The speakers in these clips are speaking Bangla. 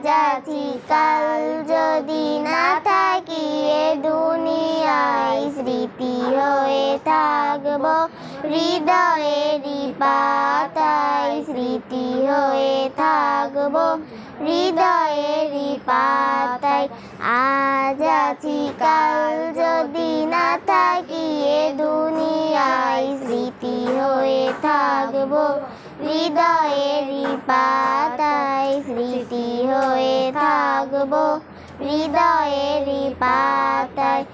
আজ কাল যদি না থাকি এ দুনিয়ায় স্মৃতি হয়ে থাকব হৃদয়েরই পাতায় স্মৃতি হয়ে থাকব হৃদয়েরই পাতায় আজ আছি, কাল যদি থাকব হৃদয়েরই পাতায় স্মৃতি হয়ে থাকব। হৃদয়েরই পাতায়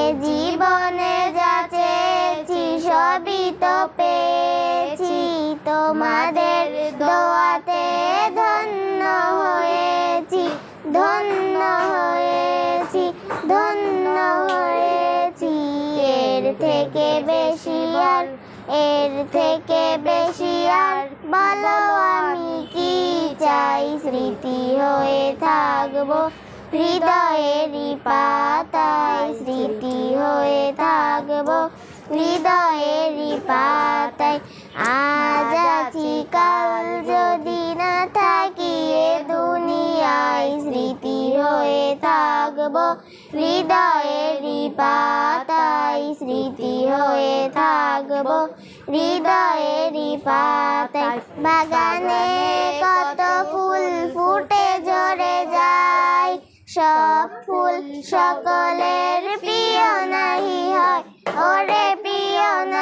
এ জীবনে যা চেয়েছি সবই তো পেয়েছি। তোমাদের দোয়াতে ধন্য হয়েছি ধন্য হয়েছি ধন্য হয়েছি। এর থেকে বেশি আর এর থেকে বেশি আর বলো আমি কি চাই? স্মৃতি হয়ে থাকব হৃদয়েরই পাতায়। স্মৃতি হয়ে থাকব হৃদয়েরই পাতায়। আজ আছি, কাল যদি না থাকি এ দুনিয়ায়। স্মৃতি হয়ে থাকব হৃদয়েরই পাতায়। স্মৃতি হয়ে থাকব হৃদয়েরই পাতায় বাগানে কত ফুল ফুটে ঝরে যায়। সব ফুল সকলের প্রিয় নাহি হয়। ওরে প্রিয় নাহি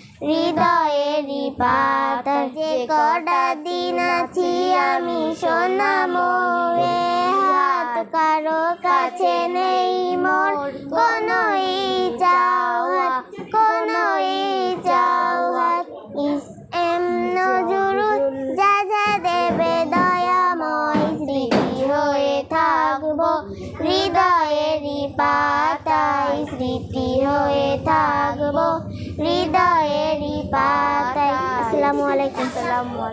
হৃদয়েরই পাতায় যে কটা দিন আছি আমি সোনা মোরে হাত কারও কাছে নেই মোর। কোনো চাও হাত যা যা দেবে স্মৃতি হয়ে থাকব। হৃদয়েরই পাতায় স্মৃতি হয়ে থাকব। হৃদয়েরই পাতায় আসসালামু আলাইকুম